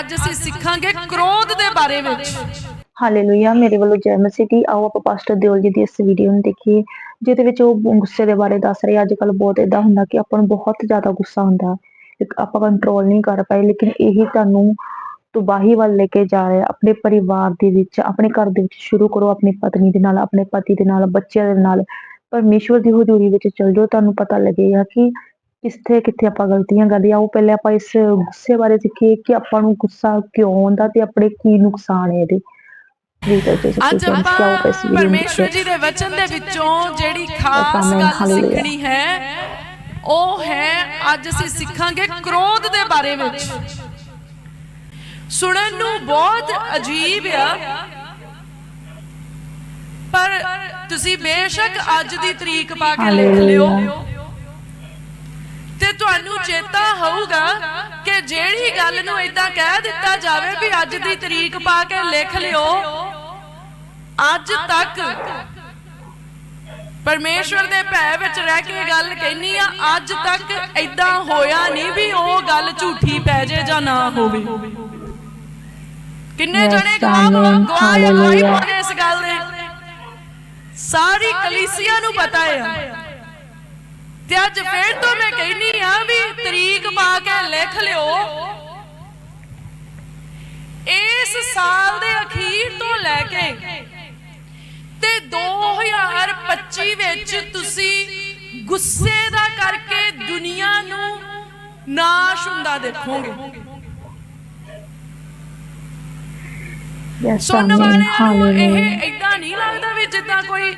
ਅੱਜ ਅਸੀਂ ਸਿੱਖਾਂਗੇ ਕ੍ਰੋਧ ਦੇ ਬਾਰੇ ਵਿੱਚ। ਹਾਲੇਲੂਇਆ ਮੇਰੇ ਵੱਲੋਂ ਜੈ ਮਸੀਹ ਦੀ, ਆਓ ਆਪਾਂ ਪਾਸਟਰ ਦਿਓਲ ਜੀ ਦੀ ਇਸ ਵੀਡੀਓ ਨੂੰ ਦੇਖੀਏ, ਜਿਹਦੇ ਵਿੱਚ ਉਹ ਗੁੱਸੇ ਦੇ ਬਾਰੇ ਦੱਸ ਰਹੇ ਅੱਜ ਕੱਲ ਬਹੁਤ ਇਦਾਂ ਹੁੰਦਾ ਕਿ ਆਪਾਂ ਨੂੰ ਬਹੁਤ ਜ਼ਿਆਦਾ ਗੁੱਸਾ ਹੁੰਦਾ। ਆਪਾਂ ਕੰਟਰੋਲ ਨਹੀਂ ਕਰ ਪਾਏ, ਲੇਕਿਨ ਇਹੀ ਤੁਹਾਨੂੰ ਤਬਾਹੀ ਵੱਲ ਲੈ ਕੇ ਜਾ ਰਿਹਾ, ਆਪਣੇ ਪਰਿਵਾਰ ਦੇ ਵਿੱਚ, ਆਪਣੇ ਘਰ ਦੇ ਵਿੱਚ ਸ਼ੁਰੂ ਕਰੋ, ਆਪਣੀ ਪਤਨੀ ਦੇ ਨਾਲ, ਆਪਣੇ ਪਤੀ ਦੇ ਨਾਲ, ਬੱਚਿਆਂ ਦੇ ਨਾਲ। ਪਰਮੇਸ਼ਵਰ ਦੀ ਹਜ਼ੂਰੀ ਵਿੱਚ ਚਲ ਜਾਓ, ਤੁਹਾਨੂੰ ਪਤਾ ਲੱਗੇਗਾ ਕਿ ਕਿੱਥੇ ਕਿੱਥੇ ਆਪਾਂ ਗਲਤੀਆਂ ਕਰਦੇ ਆ ਉਹ ਪਹਿਲੇ ਆਪਾਂ ਇਸ ਗੁੱਸੇ ਬਾਰੇ ਸਿੱਖੀਏ ਕਿ ਆਪਾਂ ਨੂੰ ਗੁੱਸਾ ਕਿਉਂ ਆਉਂਦਾ ਤੇ ਆਪਣੇ ਕੀ ਨੁਕਸਾਨ ਹੈ ਇਹਦੇ ਅੱਜ ਆਪਾਂ ਪਰਮੇਸ਼ਵਰ ਜੀ ਦੇ ਵਚਨ ਦੇ ਵਿੱਚੋਂ ਜਿਹੜੀ ਖਾਸ ਗੱਲ। ਸਿੱਖਣੀ ਹੈ ਉਹ ਹੈ ਅੱਜ ਅਸੀਂ ਸਿੱਖਾਂਗੇ ਕ੍ਰੋਧ ਦੇ ਬਾਰੇ ਵਿੱਚ ਸੁਣਨ ਨੂੰ ਬਹੁਤ ਅਜੀਬ ਆ ਪਰ ਤੁਸੀਂ ਬੇਸ਼ੱਕ ਅੱਜ ਦੀ ਤਰੀਕ ਪਾ ਕੇ ਲਿਖ ਲਿਓ। ਤੇ ਤੁਹਾਨੂੰ ਚੇਤਾ ਹੋਊਗਾ ਕਿ ਜਿਹੜੀ ਗੱਲ ਨੂੰ ਇਦਾਂ ਕਹਿ ਦਿੱਤਾ ਜਾਵੇ ਵੀ ਅੱਜ ਦੀ ਤਰੀਕ ਪਾ ਕੇ ਲਿਖ ਲਿਓ ਅੱਜ ਤੱਕ ਪਰਮੇਸ਼ਵਰ ਦੇ ਭੈ ਵਿੱਚ ਰਹਿ ਕੇ ਗੱਲ ਕਹਿਨੀ ਆ ਅੱਜ ਤੱਕ ਇਦਾਂ ਹੋਇਆ ਨਹੀਂ ਵੀ ਉਹ ਗੱਲ ਝੂਠੀ ਪੈ ਜੇ ਜਾਂ ਨਾ ਹੋਵੇ ਕਿੰਨੇ ਜਣੇ ਗਵਾਹ. ਗਵਾਹ Hallelujah. ਪਾਉਂਦੇ ਇਸ ਗੱਲ ਦੇ ਸਾਰੀ ਕਲੀਸਿਆ ਨੂੰ ਪਤਾ ਹੈ ਤੇ ਅੱਜ ਫੇਰ ਤੋਂ ਮੈਂ ਕਹਿਨੀ ਵੀ ਤਰੀਕ ਪਾ ਕੇ ਲਿਖ ਲਿਓ। ਇਸ ਸਾਲ ਦੇ ਅਖੀਰ ਤੋਂ ਲੈ ਕੇ ਤੇ 2025 ਵਿੱਚ ਤੁਸੀਂ ਗੁੱਸੇ ਦਾ ਕਰਕੇ ਦੁਨੀਆ ਨੂੰ ਨਾਸ਼ ਹੁੰਦਾ ਦੇਖੋਗੇ। ਸੁਣਨ ਵਾਲਿਆਂ ਨੂੰ ਇਹ ਇਦਾਂ ਨਹੀਂ ਲੱਗਦਾ ਵੀ ਜਿੱਦਾਂ ਕੋਈ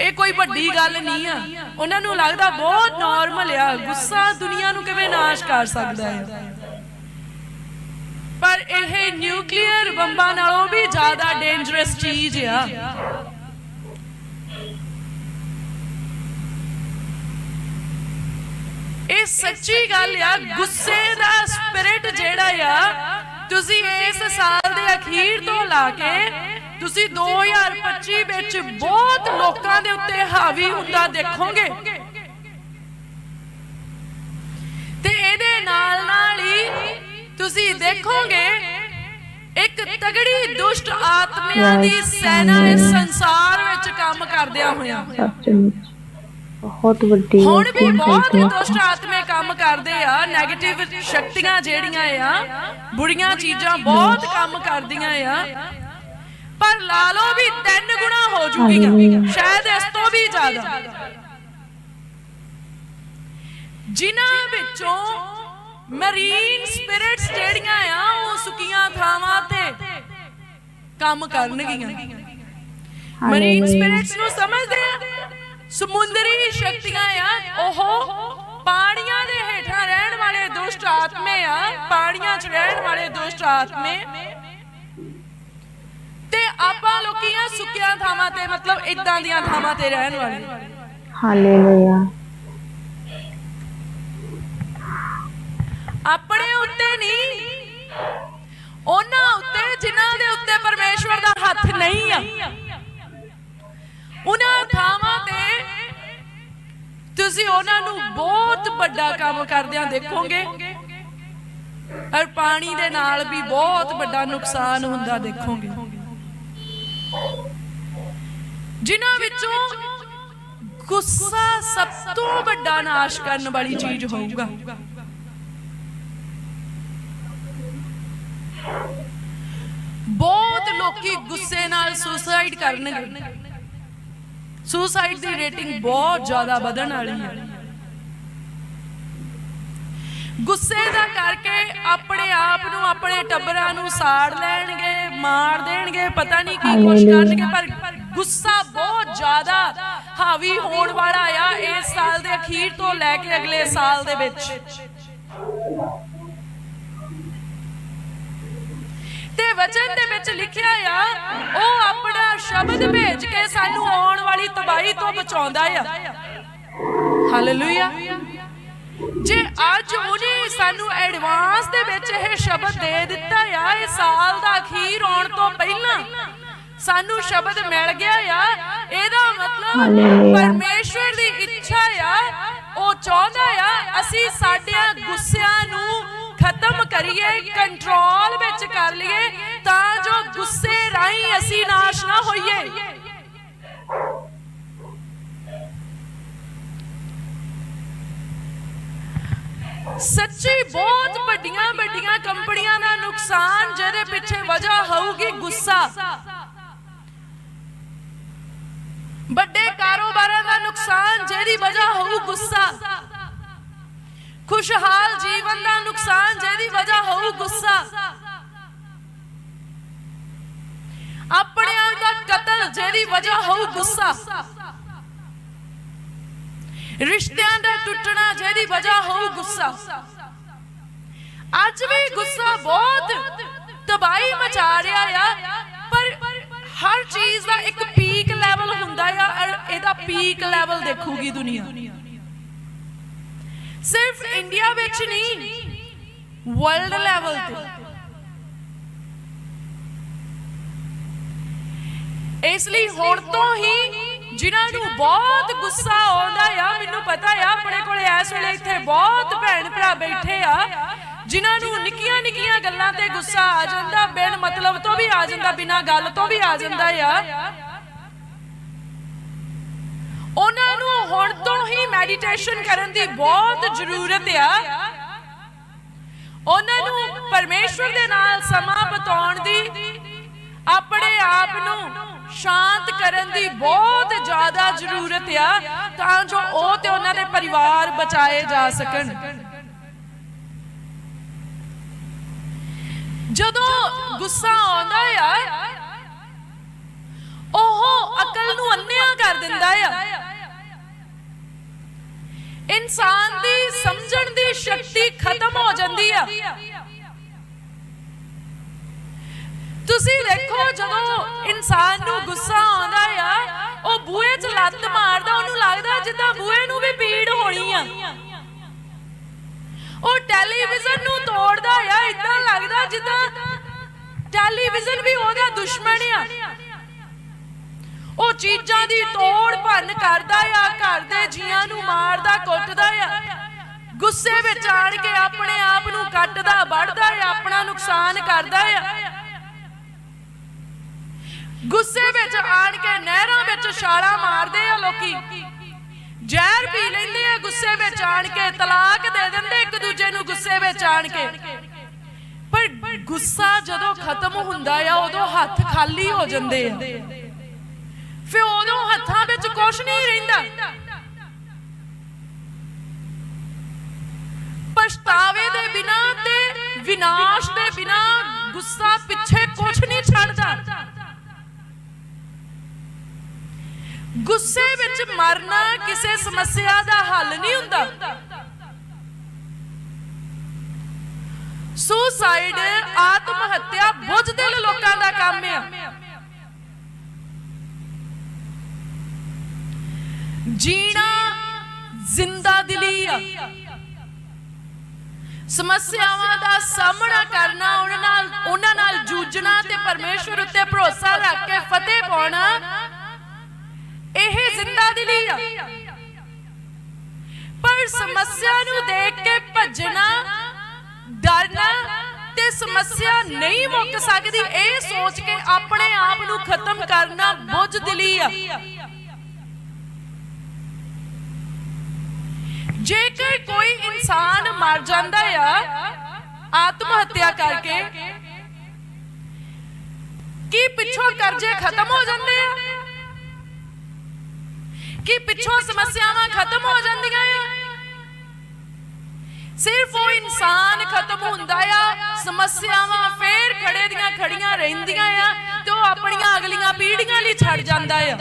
ਇਹ ਕੋਈ ਵੱਡੀ ਗੱਲ ਨਹੀਂ ਆ। ਉਹਨਾਂ ਨੂੰ ਲੱਗਦਾ ਬਹੁਤ ਨਾਰਮਲ ਆ। ਗੁੱਸਾ ਦੁਨੀਆ ਨੂੰ ਕਿਵੇਂ ਨਾਸ਼ ਕਰ ਸਕਦਾ ਹੈ ਪਰ ਇਹ ਨਿਊਕਲੀਅਰ ਬੰਬਾਂ ਨਾਲੋਂ ਵੀ ਜ਼ਿਆਦਾ ਡੇਂਜਰਸ ਚੀਜ਼ ਆ। ਇਹ ਸੱਚੀ ਗੱਲ ਆ, ਗੁੱਸੇ ਦਾ ਸਪਿਰਿਟ ਜਿਹੜਾ ਆ, ਤੁਸੀਂ ਇਸ ਸਾਲ ਦੇ ਅਖੀਰ ਤੋਂ ਲਾ ਕੇ ਤੁਸੀਂ 2025 ਵਿੱਚ ਬਹੁਤ ਲੋਕਾਂ ਦੇ ਉੱਤੇ ਹਾਵੀ ਹੁੰਦਾ ਦੇਖੋਗੇ। ਤੇ ਇਹਦੇ ਨਾਲ ਨਾਲ ਹੀ ਤੁਸੀਂ ਦੇਖੋਗੇ ਇੱਕ ਤਗੜੀ ਦੁਸ਼ਟ ਆਤਮਿਆਂ ਦੀ ਸੈਨਾ ਇਸ. ਸੰਸਾਰ ਵਿੱਚ ਕੰਮ ਕਰਦਿਆਂ ਹੋਇਆਂ। ਬਹੁਤ ਵੱਡੀ ਹੁਣ ਵੀ ਬਹੁਤ ਦੁਸ਼ਟ ਆਤਮੇ ਕੰਮ ਕਰਦੇ ਆ 네ਗੇਟਿਵ ਸ਼ਕਤੀਆਂ ਜਿਹੜੀਆਂ ਆ ਬੁਰੀਆਂ ਚੀਜ਼ਾਂ ਬਹੁਤ ਕੰਮ ਕਰਦੀਆਂ ਆ। ਪਰ ਲਾ ਲਓ ਵੀ ਤਿੰਨ ਗੁਣਾ ਹੋ ਹਾਲੇਲੂਇਆ। ਸ਼ਾਇਦ ਇਸ ਤੋਂ ਵੀ ਜ਼ਿਆਦਾ। ਜਿਨ੍ਹਾਂ ਵਿੱਚੋਂ ਮਰੀਨ ਸਪਿਰਿਟਸ ਜਿਹੜੀਆਂ ਆ ਉਹ ਸੁੱਕੀਆਂ ਥਾਵਾਂ ਤੇ ਕੰਮ ਕਰਨਗੀਆਂ। ਮਰੀਨ। ਸਪਿਰਿਟਸ ਨੂੰ ਸਮਝਦੇ ਆ? ਸਮੁੰਦਰੀ ਸ਼ਕਤੀਆਂ ਆ ਉਹ ਪਾਣੀਆਂ ਦੇ ਹੇਠਾਂ ਰਹਿਣ ਵਾਲੇ ਦੁਸ਼ਟ ਆਤਮੇ ਆ ਪਾਣੀਆਂ 'ਚ ਰਹਿਣ ਵਾਲੇ ਦੁਸ਼ਟ ਆਤਮੇ। ਆਪਾਂ ਲੋਕੀ ਸੁੱਕੀਆਂ ਥਾਵਾਂ ਤੇ ਮਤਲਬ ਇਦਾਂ ਦੀਆਂ ਥਾਵਾਂ ਤੇ ਰਹਿਣ ਵਾਲੇ। ਹਾਲੇਲੂਇਆ। ਆਪਣੇ ਉੱਤੇ ਨਹੀਂ ਉਹਨਾਂ ਉੱਤੇ ਜਿਨ੍ਹਾਂ ਦੇ ਉੱਤੇ ਪਰਮੇਸ਼ਵਰ ਦਾ ਹੱਥ ਨਹੀਂ ਆ। ਉਹਨਾਂ ਥਾਵਾਂ ਤੇ ਤੁਸੀਂ ਉਹਨਾਂ ਨੂੰ ਬਹੁਤ ਵੱਡਾ ਕੰਮ ਕਰਦਿਆਂ ਦੇਖੋਗੇ। ਔਰ ਪਾਣੀ ਦੇ ਨਾਲ ਵੀ ਬਹੁਤ ਵੱਡਾ ਨੁਕਸਾਨ ਹੁੰਦਾ ਦੇਖੋਗੇ। ਜਿਨ੍ਹਾਂ ਵਿੱਚੋਂ ਗੁੱਸਾ ਸਭ ਤੋਂ ਵੱਡਾ ਨਾਸ਼ ਕਰਨ ਵਾਲੀ ਚੀਜ਼ ਹੋਊਗਾ। ਬਹੁਤ ਲੋਕੀ ਗੁੱਸੇ ਨਾਲ ਸੁਸਾਈਡ ਕਰਨਗੇ। ਸੁਸਾਈਡ ਦੀ ਰੇਟਿੰਗ ਬਹੁਤ ਜ਼ਿਆਦਾ ਵਧਣ ਵਾਲੀ ਹੈ। ਗੁੱਸੇ ਦਾ ਕਰਕੇ ਆਪਣੇ ਆਪ ਨੂੰ ਆਪਣੇ ਟੱਬਰਾਂ ਨੂੰ ਸਾੜ ਲੈਣਗੇ ਮਾਰ ਦੇਣਗੇ ਪਤਾ ਨਹੀਂ ਕੀ ਕੁਛ ਕਰਨਗੇ ਪਰ ਗੁੱਸਾ ਬਹੁਤ ਜ਼ਿਆਦਾ ਹਾਵੀ ਹੋਣ ਵਾਲਾ ਆ ਇਸ ਸਾਲ ਦੇ ਅਖੀਰ ਤੋਂ ਲੈ ਕੇ ਅਗਲੇ ਸਾਲ ਦੇ ਵਿੱਚ। ਤੇ ਵਚਨ ਦੇ ਵਿੱਚ ਲਿਖਿਆ ਆ, ਉਹ ਆਪਣਾ ਸ਼ਬਦ ਭੇਜ ਕੇ ਸਾਨੂੰ ਆਉਣ ਵਾਲੀ ਤਬਾਹੀ ਤੋਂ ਬਚਾਉਂਦਾ ਆ। ਹਾਲੇਲੂਇਆ ਜੇ ਅੱਜ ਉਹਨੇ ਸਾਨੂੰ ਐਡਵਾਂਸ ਦੇ ਵਿੱਚ ਇਹ ਸ਼ਬਦ ਦੇ ਦਿੱਤਾ ਆ, ਇਹ ਸਾਲ ਦਾ ਅਖੀਰ ਆਉਣ ਤੋਂ ਪਹਿਲਾਂ ਸਾਨੂੰ ਸ਼ਬਦ ਮਿਲ ਗਿਆ ਆ। ਇਹਦਾ ਮਤਲਬ। ਪਰਮੇਸ਼ਵਰ ਦੀ ਇੱਛਾ ਆ। ਉਹ ਚਾਹੁੰਦਾ ਆ ਅਸੀਂ ਸਾਡਿਆਂ ਗੁੱਸਿਆਂ ਨੂੰ ਖਤਮ ਕਰੀਏ ਕੰਟਰੋਲ ਵਿੱਚ ਕਰ ਲਈਏ ਤਾਂ ਜੋ ਗੁੱਸੇ ਰਾਹੀਂ ਅਸੀਂ ਨਾਸ਼ ਨਾ ਹੋਈਏ। ਸੱਚੀ ਬਹੁਤ ਵੱਡੀਆਂ ਵੱਡੀਆਂ ਕੰਪਨੀਆਂ ਦਾ ਨੁਕਸਾਨ ਜਿਹਦੇ ਪਿੱਛੇ ਵਜ੍ਹਾ ਹੋਊਗੀ ਗੁੱਸਾ। ਵੱਡੇ ਕਾਰੋਬਾਰਾਂ ਦਾ ਨੁਕਸਾਨ ਜਿਹਦੀ ਵਜ੍ਹਾ ਹੋਊ ਗੁੱਸਾ। ਖੁਸ਼ਹਾਲ ਜੀਵਨ ਦਾ ਨੁਕਸਾਨ ਜਿਹਦੀ ਵਜ੍ਹਾ ਹੋਊ ਗੁੱਸਾ। ਆਪਣਿਆਂ ਦਾ ਕਤਲ ਜਿਹਦੀ ਵਜ੍ਹਾ ਹੋਊ ਗੁੱਸਾ। ਰਿਸ਼ਤਿਆਂ ਦਾ ਟੁੱਟਣਾ ਜਿਹਦੀ ਵਜ੍ਹਾ ਹੋਊ ਗੁੱਸਾ। ਅੱਜ ਵੀ ਗੁੱਸਾ ਬਹੁਤ ਤਬਾਹੀ ਮਚਾ ਰਿਹਾ ਆ, ਪਰ ਹਰ ਚੀਜ਼ ਦਾ ਇੱਕ ਪੀਕ ਲੈਵਲ ਹੁੰਦਾ ਆ ਇਹਦਾ ਪੀਕ ਲੈਵਲ ਦੇਖੂਗੀ ਦੁਨੀਆ। ਸਿਰਫ ਇੰਡੀਆ ਵਿੱਚ ਨਹੀਂ ਵਰਲਡ ਲੈਵਲ ਤੇ। ਇਸ ਲਈ ਹੁਣ ਤੋਂ ਹੀ ਜਿਨ੍ਹਾਂ ਨੂੰ ਬਹੁਤ ਗੁੱਸਾ ਆਉਂਦਾ ਆ ਮੈਨੂੰ ਪਤਾ ਆ ਆਪਣੇ ਕੋਲੇ ਇਸ ਵੇਲੇ ਇੱਥੇ ਬਹੁਤ ਭੈਣ ਭਰਾ ਬੈਠੇ ਆ ਜਿਨ੍ਹਾਂ ਨੂੰ ਨਿੱਕੀਆਂ ਨਿੱਕੀਆਂ ਗੱਲਾਂ ਤੇ ਗੁੱਸਾ ਆ ਜਾਂਦਾ ਬਿਨ ਮਤਲਬ ਤੋਂ ਵੀ ਆ ਜਾਂਦਾ ਬਿਨਾਂ ਗੱਲ ਤੋਂ ਵੀ ਆ ਜਾਂਦਾ ਆ। ਉਹਨਾਂ ਨੂੰ ਹੁਣ ਤੋਂ ਹੀ ਮੈਡੀਟੇਸ਼ਨ ਕਰਨ ਦੀ ਬਹੁਤ ਜ਼ਰੂਰਤ ਆ। ਉਹਨਾਂ ਨੂੰ ਪਰਮੇਸ਼ਵਰ ਦੇ ਨਾਲ ਸਮਾਂ ਬਿਤਾਉਣ ਦੀ, ਆਪਣੇ ਆਪ ਨੂੰ ਸ਼ਾਂਤ ਕਰਨ ਦੀ ਬਹੁਤ ਜ਼ਿਆਦਾ ਜ਼ਰੂਰਤ ਆ, ਤਾਂ ਜੋ ਉਹ ਤੇ ਉਹਨਾਂ ਦੇ ਪਰਿਵਾਰ ਬਚਾਏ ਜਾ ਸਕਣ। ਜਦੋਂ ਗੁੱਸਾ ਆਉਂਦਾ ਆ, ਉਹ ਅਕਲ ਨੂੰ ਅੰਨਿਆ ਕਰ ਦਿੰਦਾ ਆ ਇਨਸਾਨ ਦੀ ਸਮਝਣ ਦੀ ਸ਼ਕਤੀ ਖਤਮ ਹੋ ਜਾਂਦੀ ਆ। ਤੁਸੀਂ ਦੇਖੋ ਜਦੋਂ ਇਨਸਾਨ ਨੂੰ ਗੁੱਸਾ ਆਉਂਦਾ ਆ, ਉਹ ਬੂਹੇ 'ਚ ਲੱਤ ਮਾਰਦਾ, ਉਹਨੂੰ ਲੱਗਦਾ ਜਿੱਦਾਂ ਬੂਹੇ ਨੂੰ ਵੀ ਪੀੜ ਹੋਣੀ ਆ। ਉਹ ਟੈਲੀਵਿਜ਼ਨ ਨੂੰ ਤੋੜਦਾ ਆ ਇਦਾਂ ਲੱਗਦਾ ਜਿੱਦਾਂ ਟੈਲੀਵਿਜ਼ਨ ਵੀ ਉਹਦਾ ਦੁਸ਼ਮਣ ਆ। ਉਹ ਚੀਜ਼ਾਂ ਦੀ ਤੋੜ ਭੰਨ ਕਰਦਾ ਆ, ਘਰ ਦੇ ਜੀਆਂ ਨੂੰ ਮਾਰਦਾ, ਕੁੱਟਦਾ ਆ। ਗੁੱਸੇ ਵਿੱਚ ਆਣ ਕੇ ਆਪਣੇ ਆਪ ਨੂੰ ਕੱਟਦਾ ਵੜਦਾ ਆ, ਆਪਣਾ ਨੁਕਸਾਨ ਕਰਦਾ ਆ। ਗੁੱਸੇ ਵਿੱਚ ਆਣ ਕੇ ਨਹਿਰਾਂ ਵਿੱਚ ਛਾਲਾਂ ਮਾਰਦੇ ਆ ਲੋਕੀ। ਜ਼ਹਿਰ ਪੀ ਲੈਂਦੇ ਆ, ਗੁੱਸੇ ਵਿੱਚ ਆਣ ਕੇ ਤਲਾਕ ਦੇ ਦਿੰਦੇ ਇੱਕ ਦੂਜੇ ਨੂੰ ਗੁੱਸੇ ਵਿੱਚ ਆਣ ਕੇ। ਪਰ ਗੁੱਸਾ ਜਦੋਂ ਖਤਮ ਹੁੰਦਾ ਆ, ਉਦੋਂ ਹੱਥ ਖਾਲੀ ਹੋ ਜਾਂਦੇ ਆ। ਫਿਰ ਉਦੋਂ ਹੱਥਾਂ ਵਿੱਚ ਕੁਝ ਨਹੀਂ ਰਹਿੰਦਾ। ਪਛਤਾਵੇ ਦੇ ਬਿਨਾ ਤੇ ਵਿਨਾਸ਼ ਦੇ ਬਿਨਾ ਗੁੱਸਾ ਪਿੱਛੇ ਕੁਝ ਨਹੀਂ ਛੱਡਦਾ। ਗੁੱਸੇ ਵਿੱਚ ਮਰਨਾ ਕਿਸੇ ਸਮੱਸਿਆ ਦਾ ਹੱਲ ਨਹੀਂ ਹੁੰਦਾ। ਸੁਸਾਈਡ ਆਤਮ ਹੱਤਿਆ ਬੁੱਝਦਿਲ ਲੋਕਾਂ ਦਾ ਕੰਮ ਆ। ਜੀਣਾ ਜ਼ਿੰਦਾ ਦਿਲੀ ਆ। ਸਮੱਸਿਆਵਾਂ ਦਾ ਸਾਹਮਣਾ ਕਰਨਾ, ਉਹਨਾਂ ਨਾਲ ਉਹਨਾਂ ਨਾਲ ਜੂਝਣਾ ਤੇ ਪਰਮੇਸ਼ਵਰ ਉੱਤੇ ਭਰੋਸਾ ਰੱਖ ਕੇ ਫਤਿਹ ਪਾਉਣਾ, ਇਹ ਜ਼ਿੰਦਾ ਦਿਲੀ ਆ। ਪਰ ਸਮੱਸਿਆ ਨੂੰ ਦੇਖ ਕੇ ਭੱਜਣਾ, ਡਰਨਾ ਤੇ ਸਮੱਸਿਆ ਨਹੀਂ ਮੁੱਕ ਸਕਦੀ, ਇਹ ਸੋਚ ਕੇ ਆਪਣੇ ਆਪ ਨੂੰ ਖਤਮ ਕਰਨਾ ਬੁੱਝ ਬੁੱਝਦਿਲੀ ਆ। ਜੇਕਰ ਕੋਈ ਇਨਸਾਨ ਮਰ ਜਾਂਦਾ ਆ ਆਤਮ ਹੱਤਿਆ ਕਰਕੇ ਕੀ ਪਿੱਛੋਂ ਕਰਜ਼ੇ ਖਤਮ ਹੋ ਜਾਂਦੇ ਆ? ਕਿ ਪਿੱਛੋਂ ਸਮੱਸਿਆਵਾਂ ਖਤਮ ਹੋ ਜਾਂਦੀਆਂ ਆ? ਸਿਰਫ ਉਹ ਇਨਸਾਨ ਖਤਮ ਹੁੰਦਾ ਆ ਸਮੱਸਿਆਵਾਂ ਫੇਰ ਖੜੇ ਦੀਆਂ ਖੜੀਆਂ ਰਹਿੰਦੀਆਂ ਆ ਤੇ ਉਹ ਆਪਣੀਆਂ ਅਗਲੀਆਂ ਪੀੜ੍ਹੀਆਂ ਲਈ ਛੱਡ ਜਾਂਦਾ ਆ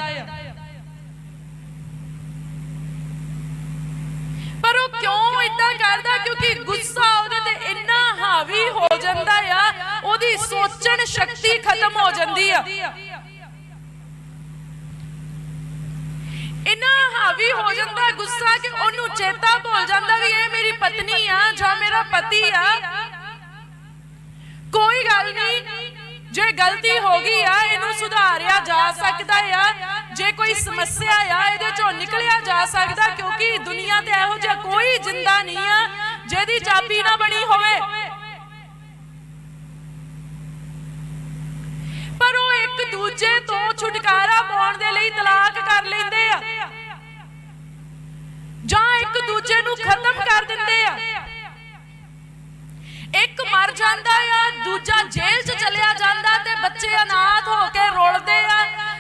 ਪਰ ਉਹ ਕਿਉਂ ਇਦਾਂ ਕਰਦਾ ਕਿਉਂਕਿ ਗੁੱਸਾ ਉਹਦੇ ਤੇ ਇੰਨਾ ਹਾਵੀ ਹੋ ਜਾਂਦਾ ਆ, ਉਹਦੀ ਸੋਚਣ ਸ਼ਕਤੀ ਖਤਮ ਹੋ ਜਾਂਦੀ ਆ। ਇੰਨਾ ਹਾਵੀ ਹੋ ਜਾਂਦਾ, ਗੁੱਸਾ ਕਿ ਉਹਨੂੰ ਚੇਤਾ ਭੁੱਲ ਜਾਂਦਾ ਵੀ ਇਹ ਮੇਰੀ ਪਤਨੀ ਆ ਜਾਂ ਮੇਰਾ ਪਤੀ ਆ। ਕੋਈ ਗੱਲ ਨਹੀਂ ਜੇ ਗਲਤੀ ਹੋ ਗਈ ਆ, ਇਹਨੂੰ ਸੁਧਾਰਿਆ ਜਾ ਸਕਦਾ ਆ। ਜੇ ਕੋਈ ਸਮੱਸਿਆ ਆ, ਇਹਦੇ ਚੋਂ ਨਿਕਲਿਆ ਜਾ ਸਕਦਾ, ਕਿਉਂਕਿ ਦੁਨੀਆ ਤੇ ਇਹੋ ਜਿਹਾ ਕੋਈ ਜਿੰਦਾ ਨਹੀਂ ਆ, ਜਿਹਦੀ ਚਾਬੀ ਨਾ ਬਣੀ ਹੋਵੇ। ਪਰ ਉਹ ਇੱਕ ਦੂਜੇ ਤੋਂ ਛੁਟਕਾਰਾ ਪਾਉਣ ਦੇ ਲਈ ਤਲਾਕ ਕਰ ਲੈਂਦੇ ਆ। ਜਾਂ ਇੱਕ ਦੂਜੇ ਨੂੰ ਖਤਮ ਕਰ ਦਿੰਦੇ ਆ। ਇੱਕ ਮਰ ਜਾਂਦਾ ਆ ਦੂਜਾ ਜੇਲ੍ਹ 'ਚ ਚਲਿਆ ਜਾਂਦਾ ਤੇ ਬੱਚੇ ਅਨਾਥ ਹੋ ਕੇ ਰੋਲਦੇ ਆ,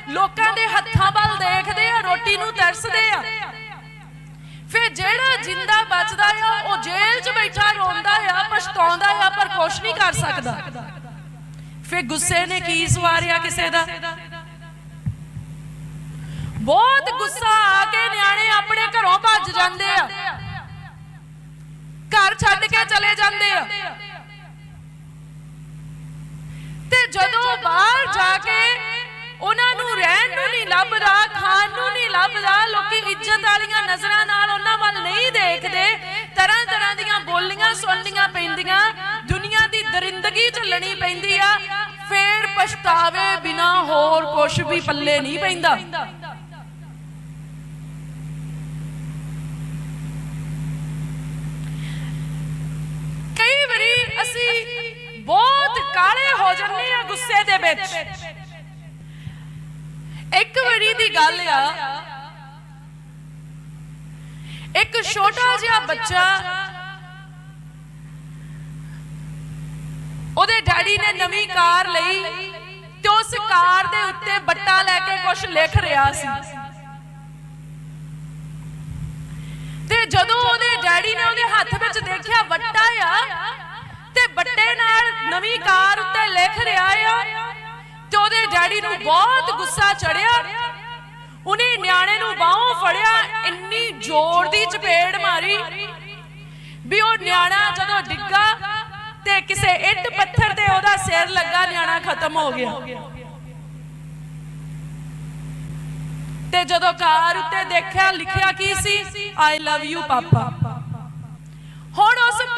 ਲੋਕਾਂ ਦੇ ਹੱਥਾਂ ਵੱਲ ਦੇਖਦੇ ਆ, ਰੋਟੀ ਨੂੰ ਤਰਸਦੇ ਆ। ਫਿਰ ਜਿਹੜਾ ਜਿੰਦਾ ਬਚਦਾ ਆ, ਉਹ ਜੇਲ੍ਹ 'ਚ ਬੈਠਾ ਰੋਂਦਾ ਆ, ਪਛਤਾਉਂਦਾ ਆ, ਪਰ ਕੁਛ ਨਹੀਂ ਕਰ ਸਕਦਾ। ਫਿਰ ਗੁੱਸੇ ਨੇ ਕੀ ਸਵਾਰਿਆ ਕਿਸੇ ਦਾ? ਬਹੁਤ ਗੁੱਸਾ ਆ ਕੇ ਨਿਆਣੇ ਆਪਣੇ ਘਰੋਂ ਭੱਜ ਜਾਂਦੇ ਆ। ਘਰ ਛੱਡ ਕੇ ਚਲੇ ਜਾਂਦੇ ਆ ਤੇ ਜਦੋਂ ਬਾਹਰ ਜਾ ਕੇ ਉਹਨਾਂ ਨੂੰ ਰਹਿਣ ਨੂੰ ਨਹੀਂ ਲੱਭਦਾ, ਖਾਣ ਨੂੰ ਨਹੀਂ ਲੱਭਦਾ, ਲੋਕੀ ਇੱਜ਼ਤ ਵਾਲੀਆਂ ਨਜ਼ਰਾਂ ਨਾਲ ਉਹਨਾਂ ਵੱਲ ਨਹੀਂ ਦੇਖਦੇ, ਤਰ੍ਹਾਂ ਤਰ੍ਹਾਂ ਦੀਆਂ ਬੋਲੀਆਂ ਸੁਣਨੀਆਂ ਪੈਂਦੀਆਂ, ਦੁਨੀਆ ਦੀ ਦਰਿੰਦਗੀ ਝੱਲਣੀ ਪੈਂਦੀ ਆ, ਫੇਰ ਪਛਤਾਵੇ ਬਿਨਾ ਹੋਰ ਕੁਝ ਵੀ ਪੱਲੇ ਨਹੀਂ ਪੈਂਦਾ। ਕਈ ਵਾਰੀ ਅਸੀਂ ਬਹੁਤ ਕਾਲੇ ਹੋ ਜਾਂਦੇ ਆ ਗੁੱਸੇ ਦੇ ਵਿੱਚ। ਇੱਕ ਵਾਰੀ ਦੀ ਗੱਲ ਆ। ਇੱਕ ਛੋਟਾ ਜਿਹਾ ਬੱਚਾ ਉਹਦੇ ਡੈਡੀ ਨੇ ਨਵੀਂ ਕਾਰ ਲਈ ਤੇ ਉਸ ਕਾਰ ਦੇ ਉੱਤੇ ਬੱਟਾ ਲੈ ਕੇ ਕੁਝ ਲਿਖ ਰਿਹਾ ਸੀ। ਤੇ ਜਦੋਂ ਉਹਦੇ ਡੈਡੀ ਨੇ ਉਹਦੇ ਹੱਥ ਵਿੱਚ ਦੇਖਿਆ ਵੱਟਾ ਆ ਤੇ ਵੱਟੇ ਨਾਲ ਨਵੀਂ ਕਾਰ ਉੱਤੇ ਲਿਖ ਰਿਹਾ ਆ ਤੇ ਉਹਦੇ ਡੈਡੀ ਨੂੰ ਬਹੁਤ ਗੁੱਸਾ ਚੜਿਆ। ਉਹਨੇ ਨਿਆਣੇ ਨੂੰ ਬਾਹੋਂ ਫੜਿਆ, ਇੰਨੀ ਜ਼ੋਰ ਦੀ ਚਪੇੜ ਮਾਰੀ ਵੀ ਉਹ ਨਿਆਣਾ ਜਦੋਂ ਡਿੱਗਾ ਤੇ ਕਿਸੇ ਇੱਟ ਪੱਥਰ ਤੇ ਉਹਦਾ ਸਿਰ ਲੱਗਾ, ਨਿਆਣਾ ਖਤਮ ਹੋ ਗਿਆ। ਤੇ ਜਦੋਂ ਕਾਰ ਉੱਤੇ ਦੇਖਿਆ, ਲਿਖਿਆ ਕੀ ਸੀ? ਆਈ ਲਵ ਯੂ ਪਾਪਾ।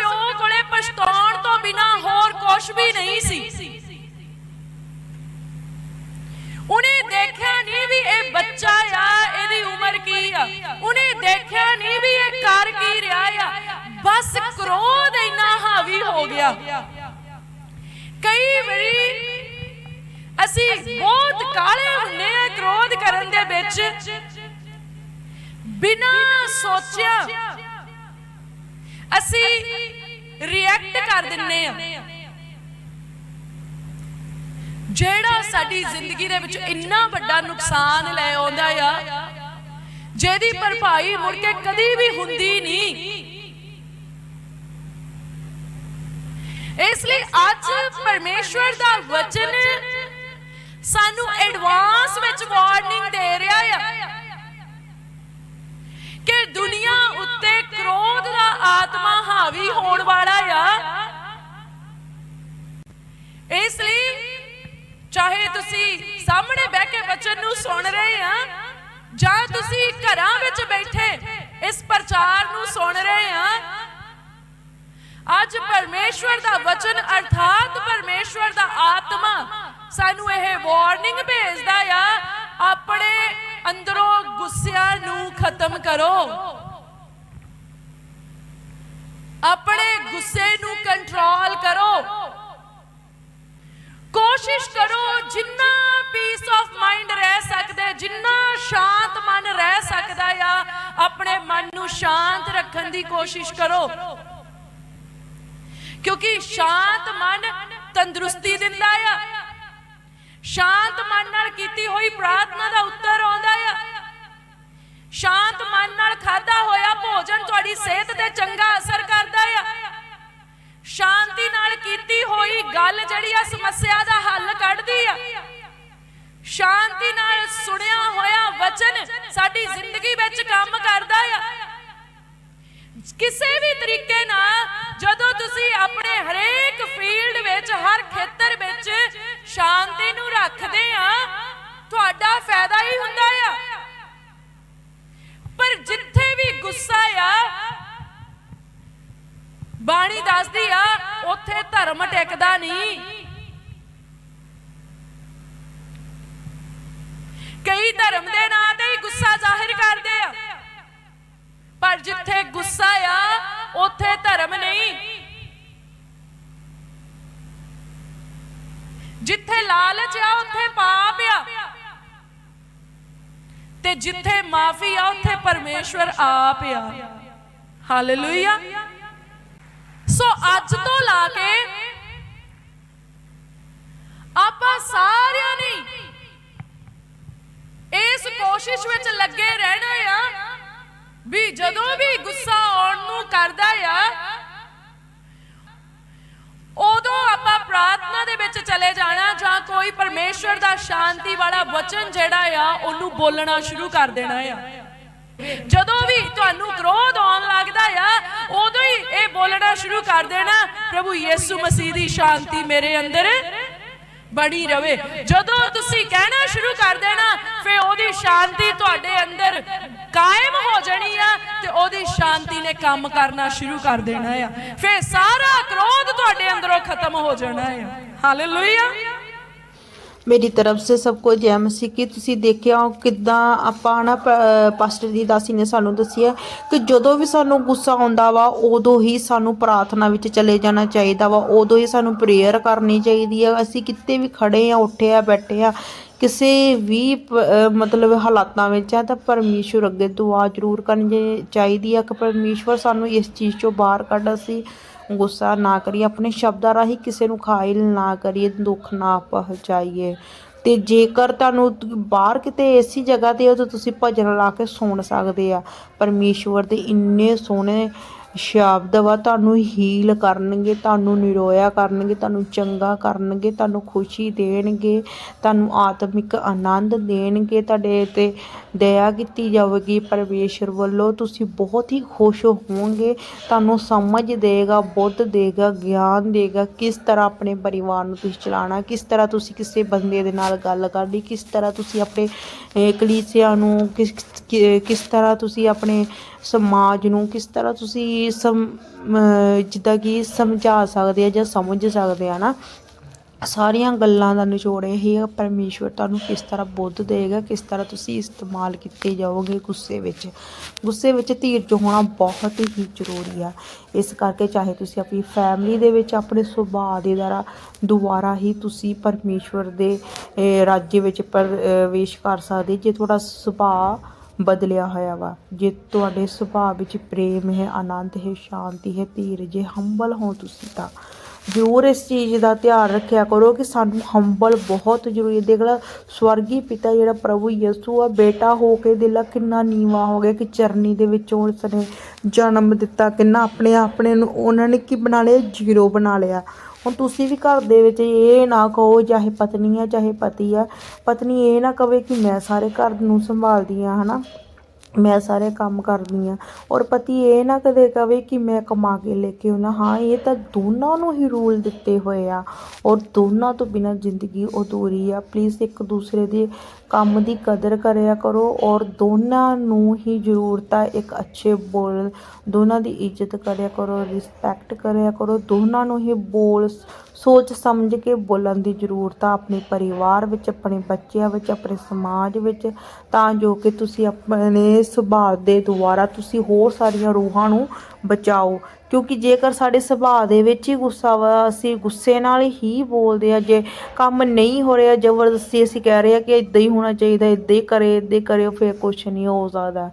ਪਿਓ ਕੋਲੇ ਪਛਤਾਉਣ ਤੋਂ ਬਿਨਾ ਹੋਰ ਕੁਝ ਵੀ ਨਹੀਂ ਸੀ। ਉਹਨੇ ਦੇਖਿਆ ਨਹੀਂ ਵੀ ਇਹ ਬੱਚਾ ਆ, ਇਹਦੀ ਉਮਰ ਕੀ ਆ। ਉਹਨੇ ਦੇਖਿਆ ਨਹੀਂ ਵੀ ਇਹ ਕਰ ਕੀ ਰਿਹਾ ਆ। ਬਸ ਕ੍ਰੋਧ ਇੰਨਾ ਹਾਵੀ ਹੋ ਗਿਆ। ਕਈ ਵਾਰੀ ਅਸੀਂ ਬਹੁਤ ਕਾਲੇ ਹੁੰਨੇ ਆ ਕ੍ਰੋਧ ਕਰਨ ਦੇ ਵਿੱਚ। ਬਿਨਾ ਸੋਚਿਆ ਅਸੀਂ ਰਿਐਕਟ ਕਰ ਦਿੰਨੇ ਆ। ਜਿਹੜਾ ਸਾਡੀ ਜ਼ਿੰਦਗੀ ਦੇ ਵਿੱਚ ਇੰਨਾ ਵੱਡਾ ਨੁਕਸਾਨ ਲੈ ਆਉਂਦਾ ਆ, ਜਿਹਦੀ ਭਰਪਾਈ ਮੁੜ ਕੇ ਕਦੀ ਵੀ ਹੁੰਦੀ ਨਹੀਂ। ਇਸ ਲਈ ਅੱਜ ਪਰਮੇਸ਼ਵਰ ਦਾ ਵਚਨ ਸਾਨੂੰ ਐਡਵਾਂਸ ਵਿੱਚ ਵਾਰਨਿੰਗ ਦੇ ਰਿਹਾ ਆ ਕਿ ਦੁਨੀਆ ਉੱਤੇ ਕ੍ਰੋਧ ਦਾ ਆਤਮਾ ਹਾਵੀ ਹੋਣ ਵਾਲਾ ਆ ਇਸ ਲਈ ਚਾਹੇ ਤੁਸੀਂ ਸਾਹਮਣੇ ਬਹਿ ਕੇ ਵਚਨ ਨੂੰ ਸੁਣ ਰਹੇ ਆ ਜਾਂ ਤੁਸੀਂ ਘਰਾਂ ਵਿੱਚ ਬੈਠੇ ਇਸ ਪ੍ਰਚਾਰ ਨੂੰ ਸੁਣ ਰਹੇ ਆ? ਅੱਜ ਪਰਮੇਸ਼ਵਰ ਦਾ ਵਚਨ ਅਰਥਾਤ ਪਰਮੇਸ਼ਵਰ ਦਾ ਆਤਮਾ ਸਾਨੂੰ ਇਹ ਵਾਰਨਿੰਗ ਭੇਜਦਾ ਆ, ਆਪਣੇ ਅੰਦਰੋਂ ਗੁੱਸਿਆਂ ਨੂੰ ਖਤਮ ਕਰੋ। ਆਪਣੇ ਗੁੱਸੇ ਨੂੰ ਕੰਟਰੋਲ ਕਰੋ। ਕੋਸ਼ਿਸ਼ ਕਰੋ ਜਿੰਨਾ ਜਿੰਨਾ ਸ਼ਾਂਤ ਮਨ ਰਹਿ ਸਕਦਾ ਆ, ਆਪਣੇ ਮਨ ਨੂੰ ਸ਼ਾਂਤ ਰੱਖਣ ਦੀ ਕੋਸ਼ਿਸ਼ ਕਰੋ। ਕਿਉਂਕਿ ਸ਼ਾਂਤ ਮਨ ਤੰਦਰੁਸਤੀ ਦਿੰਦਾ ਆ। ਸ਼ਾਂਤ ਮਨ ਨਾਲ ਕੀਤੀ ਹੋਈ ਪ੍ਰਾਰਥਨਾ ਦਾ ਉੱਤਰ ਆਉਂਦਾ ਆ। ਸ਼ਾਂਤ ਮਨ ਨਾਲ ਖਾਦਾ ਹੋਇਆ ਭੋਜਨ ਤੁਹਾਡੀ ਸਿਹਤ ਤੇ ਚੰਗਾ ਅਸਰ ਕਰਦਾ ਆ। ਸ਼ਾਂਤੀ ਨਾਲ ਕੀਤੀ ਹੋਈ ਗੱਲ ਜਿਹੜੀ ਆ ਸਮੱਸਿਆ ਦਾ ਹੱਲ ਕੱਢਦੀ ਆ। ਸ਼ਾਂਤੀ ਨਾਲ ਸੁਣਿਆ ਹੋਇਆ ਵਚਨ ਸਾਡੀ ਜ਼ਿੰਦਗੀ ਵਿੱਚ ਕੰਮ ਕਰਦਾ ਆ। ਕਿਸੇ ਵੀ ਤਰੀਕੇ ਨਾਲ ਜਦੋਂ ਤੁਸੀਂ ਆਪਣੇ ਹਰੇਕ ਫੀਲਡ ਵਿੱਚ, ਹਰ ਖੇਤਰ ਵਿੱਚ ਸ਼ਾਂਤੀ ਨੂੰ ਰੱਖਦੇ ਆ, ਤੁਹਾਡਾ ਫਾਇਦਾ ਹੀ ਹੁੰਦਾ ਆ। ਪਰ ਜਿੱਥੇ ਵੀ ਗੁੱਸਾ ਆ, ਬਾਣੀ ਦੱਸਦੀ ਆ, ਉੱਥੇ ਧਰਮ ਟਿਕਦਾ ਨਹੀਂ। ਕਈ ਧਰਮ ਦੇ ਨਾਂ ਤੇ ਹੀ ਗੁੱਸਾ ਜ਼ਾਹਿਰ ਕਰਦੇ ਆ। ਪਰ ਜਿੱਥੇ ਗੁੱਸਾ ਆ, ਉੱਥੇ ਧਰਮ ਨਹੀਂ। ਜਿੱਥੇ ਲਾਲਚ ਆ, ਉੱਥੇ ਪਾਪ ਆ। ਤੇ ਜਿੱਥੇ ਮਾਫੀ ਆ, ਉੱਥੇ ਪਰਮੇਸ਼ਵਰ ਆਪ ਆ। ਹਾਲੇਲੂਇਆ। ਸੋ ਅੱਜ ਤੋਂ ਲਾ ਕੇ ਆਪਾਂ ਸਾਰੇ ਨੇ ਇਸ ਕੋਸ਼ਿਸ਼ ਵਿੱਚ ਲੱਗੇ ਰਹਿਣਾ ਆ ਵੀ ਜਦੋਂ ਵੀ ਗੁੱਸਾ ਆਉਣ ਨੂੰ ਕਰਦਾ ਆ, ਉਦੋਂ ਆਪਾਂ ਪ੍ਰਾਰਥਨਾ ਦੇ ਵਿੱਚ ਚਲੇ ਜਾਣਾ ਜਾਂ ਕੋਈ ਪਰਮੇਸ਼ਵਰ ਦਾ ਸ਼ਾਂਤੀ ਵਾਲਾ ਵਚਨ ਜਿਹੜਾ ਆ, ਉਹਨੂੰ ਬੋਲਣਾ ਸ਼ੁਰੂ ਕਰ ਦੇਣਾ ਆ। ਜਦੋਂ ਵੀ ਤੁਹਾਨੂੰ ਕ੍ਰੋਧ ਆਉਣ ਲੱਗਦਾ ਆ, ਉਦੋਂ ਹੀ ਇਹ ਬੋਲਣਾ ਸ਼ੁਰੂ ਕਰ ਦੇਣਾ, ਪ੍ਰਭੂ ਯੀਸੂ ਮਸੀਹ ਦੀ ਸ਼ਾਂਤੀ ਮੇਰੇ ਅੰਦਰ ਬਣੀ ਰਵੇ। ਜਦੋਂ ਤੁਸੀਂ ਕਹਿਣਾ ਸ਼ੁਰੂ ਕਰ ਦੇਣਾ ਫੇ ਉਹਦੀ ਸ਼ਾਂਤੀ ਤੁਹਾਡੇ ਅੰਦਰ ਕਾਇਮ ਹੋ ਜਾਣੀ ਆ ਤੇ ਉਹਦੀ ਸ਼ਾਂਤੀ ਨੇ ਕੰਮ ਕਰਨਾ ਸ਼ੁਰੂ ਕਰ ਦੇਣਾ ਆ। ਫੇ ਸਾਰਾ ਕ੍ਰੋਧ ਤੁਹਾਡੇ ਅੰਦਰੋਂ ਖਤਮ ਹੋ ਜਾਣਾ ਆ। ਹਾਲੇਲੂਇਆ ਮੇਰੀ ਤਰਫ ਸੇ ਸਭ ਕੋ ਜੈ ਮਸੀਹ ਕੀ ਤੁਸੀਂ ਦੇਖਿਆ ਹੋ ਕਿਦਾਂ ਆਪਾਂ ਨਾ ਪ- ਪਾਸਟਰ ਦੀ ਦਾਸੀ ਨੇ ਸਾਨੂੰ ਦੱਸਿਆ ਕਿ ਜਦੋਂ ਵੀ ਸਾਨੂੰ ਗੁੱਸਾ ਆਉਂਦਾ ਵਾ, ਉਦੋਂ ਹੀ ਸਾਨੂੰ ਪ੍ਰਾਰਥਨਾ ਵਿੱਚ ਚਲੇ ਜਾਣਾ ਚਾਹੀਦਾ ਵਾ। ਉਦੋਂ ਹੀ ਸਾਨੂੰ ਪ੍ਰੇਅਰ ਕਰਨੀ ਚਾਹੀਦੀ ਹੈ ਅਸੀਂ ਕਿਤੇ ਵੀ ਖੜੇ ਆ, ਉੱਠੇ ਆ, ਬੈਠੇ ਆ, ਕਿਸੇ ਵੀ ਮਤਲਬ ਹਾਲਾਤਾਂ ਵਿੱਚ ਆ, ਤਾਂ ਪਰਮੇਸ਼ਵਰ ਅੱਗੇ ਦੁਆ ਜ਼ਰੂਰ ਕਰਨੀ ਚਾਹੀਦੀ ਆ ਕਿ ਪਰਮੇਸ਼ਵਰ ਸਾਨੂੰ ਇਸ ਚੀਜ਼ ਚੋਂ ਬਾਹਰ ਕੱਢ ਅਸੀਂ। ਗੁੱਸਾ ਨਾ ਕਰੀਏ, ਆਪਣੇ ਸ਼ਬਦਾਂ ਰਾਹੀਂ ਕਿਸੇ ਨੂੰ ਖਾਇਲ ਨਾ ਕਰੀਏ, ਦੁੱਖ ਨਾ ਪਹੁੰਚਾਈਏ। ਤੇ ਜੇਕਰ ਤੁਹਾਨੂੰ ਬਾਹਰ ਕਿਤੇ ਐਸੀ ਜਗ੍ਹਾ ਤੇ ਹੋ ਤਾਂ ਤੁਸੀਂ ਭਜਨ ਲਾ ਕੇ ਸੁਣ ਸਕਦੇ ਆ। ਪਰਮੇਸ਼ਵਰ ਦੇ ਇੰਨੇ ਸੋਹਣੇ ਸ਼ਬਦ ਵਾ ਤੁਹਾਨੂੰ ਹੀਲ ਕਰਨਗੇ ਤੁਹਾਨੂੰ ਨਿਰੋਇਆ ਕਰਨਗੇ ਤੁਹਾਨੂੰ ਚੰਗਾ ਕਰਨਗੇ ਤੁਹਾਨੂੰ ਖੁਸ਼ੀ ਦੇਣਗੇ ਤੁਹਾਨੂੰ ਆਤਮਿਕ ਆਨੰਦ ਦੇਣਗੇ। ਤੁਹਾਡੇ ਤੇ ਦਇਆ ਕੀਤੀ ਜਾਵੇਗੀ ਪਰਮੇਸ਼ਰ ਵੱਲੋਂ। ਤੁਸੀਂ ਬਹੁਤ ਹੀ ਖੁਸ਼ ਹੋਵੋਗੇ। ਤੁਹਾਨੂੰ ਸਮਝ ਦੇਗਾ ਬੁੱਧ ਦੇਗਾ ਗਿਆਨ ਦੇਗਾ ਕਿਸ ਤਰ੍ਹਾਂ ਆਪਣੇ ਪਰਿਵਾਰ ਨੂੰ ਤੁਸੀਂ ਚਲਾਉਣਾ ਕਿਸ ਤਰ੍ਹਾਂ ਤੁਸੀਂ ਕਿਸੇ ਬੰਦੇ ਦੇ ਨਾਲ ਗੱਲ ਕਰਨੀ ਕਿਸ ਤਰ੍ਹਾਂ ਤੁਸੀਂ ਆਪਣੇ ਅਹ, ਕਲੀਸਿਆ ਨੂੰ ਕਿਸ ਕਿਸ ਤਰ੍ਹਾਂ ਤੁਸੀਂ ਆਪਣੇ ਸਮਾਜ ਨੂੰ ਕਿਸ ਤਰ੍ਹਾਂ ਤੁਸੀਂ ਸਮ ਜਿੱਦਾਂ ਕਿ ਸਮਝਾ ਸਕਦੇ ਆ ਜਾਂ ਸਮਝ ਸਕਦੇ ਆ ਨਾ ਸਾਰੀਆਂ ਗੱਲਾਂ ਦਾ ਨਿਚੋੜ ਇਹ ਹੈ ਪਰਮੇਸ਼ਵਰ ਤੁਹਾਨੂੰ ਕਿਸ ਤਰ੍ਹਾਂ ਬੁੱਧ ਦੇਗਾ ਕਿਸ ਤਰ੍ਹਾਂ ਤੁਸੀਂ ਇਸਤੇਮਾਲ ਕੀਤੇ ਜਾਓਗੇ ਗੁੱਸੇ ਵਿੱਚ। ਗੁੱਸੇ ਵਿੱਚ ਧੀਰਜ ਹੋਣਾ ਬਹੁਤ ਹੀ ਜ਼ਰੂਰੀ ਆ। ਇਸ ਕਰਕੇ ਚਾਹੇ ਤੁਸੀਂ ਆਪਣੀ ਫੈਮਿਲੀ ਦੇ ਵਿੱਚ ਆਪਣੇ ਸੁਭਾਅ ਦੇ ਦੁਆਰਾ ਦੁਬਾਰਾ ਹੀ ਤੁਸੀਂ ਪਰਮੇਸ਼ਵਰ ਦੇ ਅਹ, ਰਾਜ ਵਿੱਚ ਪ੍ਰਵੇਸ਼ ਕਰ ਸਕਦੇ ਜੇ ਤੁਹਾਡਾ ਸੁਭਾਅ ਬਦਲਿਆ ਹੋਇਆ ਵਾ। ਜੇ ਤੁਹਾਡੇ ਸੁਭਾਅ ਵਿੱਚ ਪ੍ਰੇਮ ਹੈ, ਆਨੰਦ ਹੈ, ਸ਼ਾਂਤੀ ਹੈ, ਧੀਰਜ ਹੈ ਹੰਬਲ ਹੋ ਤੁਸੀਂ ਤਾਂ ਜ਼ਰੂਰ ਇਸ ਚੀਜ਼ ਦਾ ਧਿਆਨ ਰੱਖਿਆ ਕਰੋ ਕਿ ਸਾਨੂੰ ਹੰਬਲ ਬਹੁਤ ਜ਼ਰੂਰੀ ਹੈ। ਦੇਖ ਲਾ, ਸਵਰਗੀ ਪਿਤਾ ਜਿਹੜਾ ਪ੍ਰਭੂ ਯਿਸੂ ਆ, ਬੇਟਾ ਹੋ ਕੇ ਦਿਲਾ ਕਿੰਨਾ ਨੀਵਾ ਹੋ ਗਿਆ ਕਿ ਚਰਨੀ ਦੇ ਵਿੱਚ ਉਸਨੇ ਜਨਮ ਦਿੱਤਾ, ਕਿੰਨਾ ਆਪਣੇ ਆਪਣੇ ਨੂੰ ਉਹਨਾਂ ਨੇ ਕੀ ਬਣਾ ਲਿਆ? ਜ਼ੀਰੋ ਬਣਾ ਲਿਆ। ਹੁਣ ਤੁਸੀਂ ਵੀ ਘਰ ਦੇ ਵਿੱਚ ਇਹ ਨਾ ਕਹੋ, ਚਾਹੇ ਪਤਨੀ ਆ, ਚਾਹੇ ਪਤੀ ਆ, ਪਤਨੀ ਇਹ ਨਾ ਕਵੇ ਕਿ ਮੈਂ ਸਾਰੇ ਘਰ ਨੂੰ ਸੰਭਾਲਦੀ ਆ, ਹਨਾ? ਮੈਂ ਸਾਰੇ ਕੰਮ ਕਰਦੀ ਹਾਂ। ਔਰ ਪਤੀ ਇਹ ਨਾ ਕਦੇ ਕਵੇ ਕਿ ਮੈਂ ਕਮਾ ਕੇ ਲੈ ਕੇ ਆਉਣਾ ਹਾਂ, ਇਹ ਤਾਂ ਦੋਨਾਂ ਨੂੰ ਹੀ ਰੂਲ ਦਿੱਤੇ ਹੋਏ ਆ। ਔਰ ਦੋਨਾਂ ਤੋਂ ਬਿਨਾਂ ਜ਼ਿੰਦਗੀ ਅਧੂਰੀ ਆ। ਪਲੀਜ਼ ਇੱਕ ਦੂਸਰੇ ਦੇ ਕੰਮ ਦੀ ਕਦਰ ਕਰਿਆ ਕਰੋ। ਔਰ ਦੋਨਾਂ ਨੂੰ ਹੀ ਜ਼ਰੂਰਤ ਆ ਇੱਕ ਅੱਛੇ ਬੋਲ, ਦੋਨਾਂ ਦੀ ਇੱਜ਼ਤ ਕਰਿਆ ਕਰੋ ਰਿਸਪੈਕਟ ਕਰਿਆ ਕਰੋ। ਦੋਨਾਂ ਨੂੰ ਹੀ ਬੋਲ ਸੋਚ ਸਮਝ ਕੇ ਬੋਲਣ ਦੀ ਜ਼ਰੂਰਤ ਆ ਆਪਣੇ ਪਰਿਵਾਰ ਵਿੱਚ, ਆਪਣੇ ਬੱਚਿਆਂ ਵਿੱਚ, ਆਪਣੇ ਸਮਾਜ ਵਿੱਚ। ਤਾਂ ਜੋ ਕਿ ਤੁਸੀਂ ਆਪਣੇ ਸੁਭਾਅ ਦੇ ਦੁਆਰਾ ਤੁਸੀਂ ਹੋਰ ਸਾਰੀਆਂ ਰੂਹਾਂ ਨੂੰ ਬਚਾਓ, ਕਿਉਂਕਿ ਜੇਕਰ ਸਾਡੇ ਸੁਭਾਅ ਦੇ ਵਿੱਚ ਹੀ ਗੁੱਸਾ ਵਾ, ਅਸੀਂ ਗੁੱਸੇ ਨਾਲ ਹੀ ਬੋਲਦੇ ਆ, ਜੇ ਕੰਮ ਨਹੀਂ ਹੋ ਰਿਹਾ, ਜ਼ਬਰਦਸਤੀ ਅਸੀਂ ਕਹਿ ਰਹੇ ਆ ਕਿ ਇਦਾਂ ਹੀ ਹੋਣਾ ਚਾਹੀਦਾ ਇਦਾਂ ਹੀ ਕਰੇ ਇਦਾਂ ਹੀ ਕਰਿਓ, ਫਿਰ ਕੁਛ ਨਹੀਂ ਹੋ ਸਕਦਾ।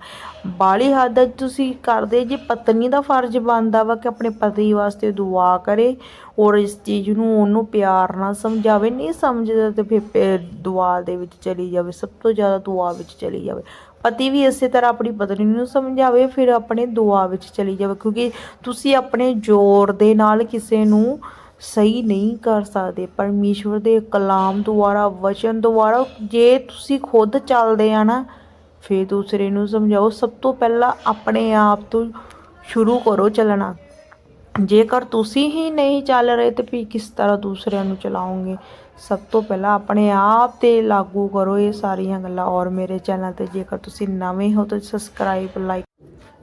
ਬਾਲੀ ਹੱਦ ਤੁਸੀਂ ਕਰਦੇ ਜੇ ਪਤਨੀ ਦਾ ਫਰਜ਼ ਬਣਦਾ ਵਾ ਕਿ ਆਪਣੇ ਪਤੀ ਵਾਸਤੇ ਦੁਆ ਕਰੇ, ਔਰ ਇਸ ਚੀਜ਼ ਨੂੰ, ਉਹਨੂੰ ਪਿਆਰ ਨਾਲ ਸਮਝਾਵੇ, ਨਹੀਂ ਸਮਝਦਾ ਤੇ ਫਿਰ ਪੇ- ਦੁਆ ਦੇ ਵਿੱਚ ਚਲੀ ਜਾਵੇ, ਸਭ ਤੋਂ ਜ਼ਿਆਦਾ ਦੁਆ ਵਿੱਚ ਚਲੀ ਜਾਵੇ। ਪਤੀ ਵੀ ਇਸੇ ਤਰ੍ਹਾਂ ਆਪਣੀ ਪਤਨੀ ਨੂੰ ਸਮਝਾਵੇ, ਫਿਰ ਆਪਣੇ ਦੁਆ ਵਿੱਚ ਚਲੀ ਜਾਵੇ, ਕਿਉਂਕਿ ਤੁਸੀਂ ਆਪਣੇ ਜ਼ੋਰ ਦੇ ਨਾਲ ਕਿਸੇ ਨੂੰ ਸਹੀ ਨਹੀਂ ਕਰ ਸਕਦੇ। ਪਰਮੇਸ਼ਵਰ ਦੇ ਕਲਾਮ ਦੁਆਰਾ, ਵਚਨ ਦੁਆਰਾ, ਜੇ ਤੁਸੀਂ ਖੁਦ ਚੱਲਦੇ ਆ ਨਾ, ਫਿਰ ਦੂਸਰੇ ਨੂੰ ਸਮਝਾਓ, ਸਭ ਤੋਂ ਪਹਿਲਾਂ ਆਪਣੇ ਆਪ ਤੋਂ ਸ਼ੁਰੂ ਕਰੋ ਚੱਲਣਾ। ਜੇਕਰ ਤੁਸੀਂ ਹੀ ਨਹੀਂ ਚੱਲ ਰਹੇ, ਤੇ ਫਿਰ ਕਿਸ ਤਰ੍ਹਾਂ ਦੂਸਰਿਆਂ ਨੂੰ ਚਲਾਉਂਗੇ ਸਭ ਤੋਂ ਪਹਿਲਾਂ ਆਪਣੇ ਆਪ ਤੇ ਲਾਗੂ ਕਰੋ ਇਹ ਸਾਰੀਆਂ ਗੱਲਾਂ ਔਰ ਮੇਰੇ ਚੈਨਲ ਤੇ ਜੇਕਰ ਤੁਸੀਂ ਨਵੇਂ ਹੋ ਤਾਂ ਸਬਸਕ੍ਰਾਈਬ ਲਾਈਕ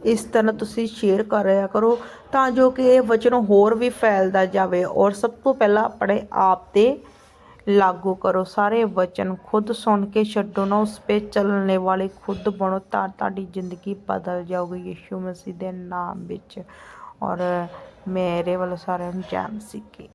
ਇਸ ਤਰ੍ਹਾਂ ਤੁਸੀਂ ਸ਼ੇਅਰ ਕਰ ਰਿਹਾ ਕਰੋ ਤਾਂ ਜੋ ਕਿ ਇਹ ਵਚਨ ਹੋਰ ਵੀ ਫੈਲਦਾ ਜਾਵੇ ਔਰ ਸਭ ਤੋਂ ਪਹਿਲਾਂ ਆਪਣੇ ਆਪ ਤੇ ਲਾਗੂ ਕਰੋ। ਸਾਰੇ ਵਚਨ ਖੁਦ ਸੁਣ ਕੇ ਛੱਡੋ ਨਾ, ਉਸ 'ਤੇ ਚੱਲਣੇ ਵਾਲੇ ਖੁਦ ਬਣੋ ਤਾਂ ਤੁਹਾਡੀ ਜ਼ਿੰਦਗੀ ਬਦਲ ਜਾਊਗੀ ਯਿਸੂ ਮਸੀਹ ਦੇ ਨਾਮ ਵਿੱਚ। ਔਰ ਮੇਰੇ ਵੱਲੋਂ ਸਾਰਿਆਂ ਨੂੰ ਜੈ ਮਸੀਹ